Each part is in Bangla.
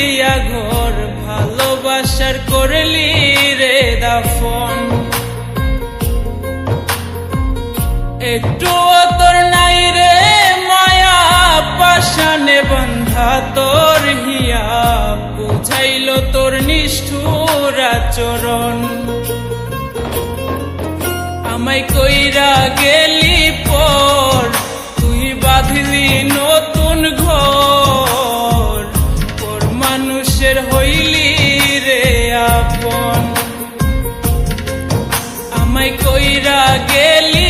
দিয়া ঘর, ভালোবাসার করলি রে দাফন। একটু তোর নাই রে মায়া পাশানে বন্ধা তোর হিয়া। বুঝাইল তোর নিষ্ঠুর আচরণ। আমায় কইরা গেল আমায় কইরা গেলি?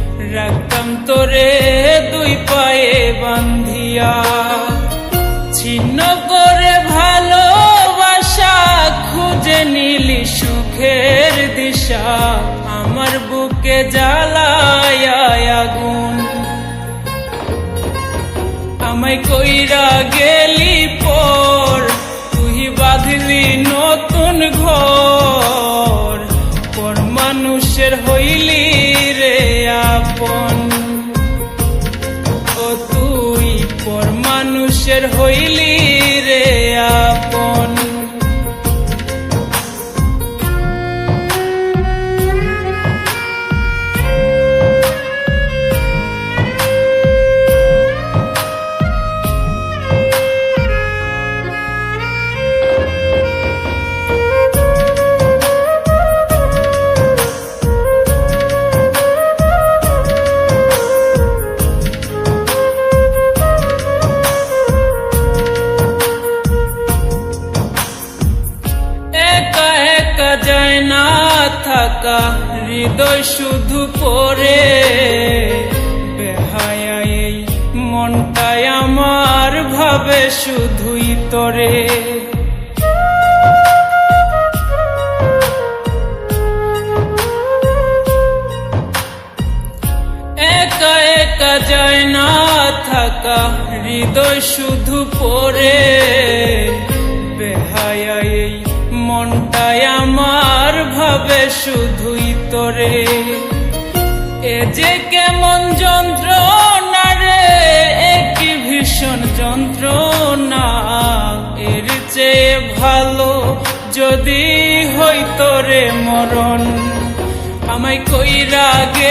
রাখতাম তোরে দুই পায়ে বান্ধিয়া ছিন্ন করে ভালোবাসা খুঁজে নিলি সুখের দিশা। আমার বুকে জ্বালায় আগুন। আমায় কইরা গেলি পর, তুই বাঁধলি নতুন ঘর। পর মানুষের হইলি মানুষের হইলি। যায় না থাকা, হৃদয় শুধু পরে বেহায়া এই মনটাই আমার ভাবে, শুধুই তরে। একা একা যায় না থাকা, হৃদয় শুধু পরে ভাবে শুধুই তরে। এ যে কেমন যন্ত্রণা রে একই ভীষণ যন্ত্র না এর চেয়ে ভালো যদি হইতো রে মরণ। আমায় কইরা গেলি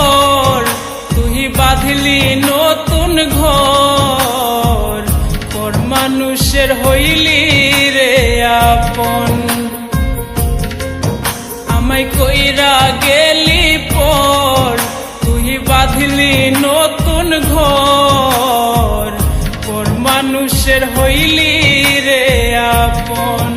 আমায় কইরা গেলি পর, তুই বাঁধলি নতুন ঘর। পর মানুষের হইলি রে আপন?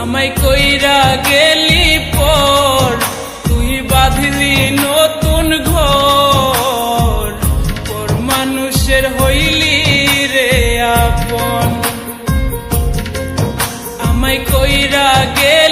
আমায় কইরা গেলি পর আপন আমায় কইরা গেলি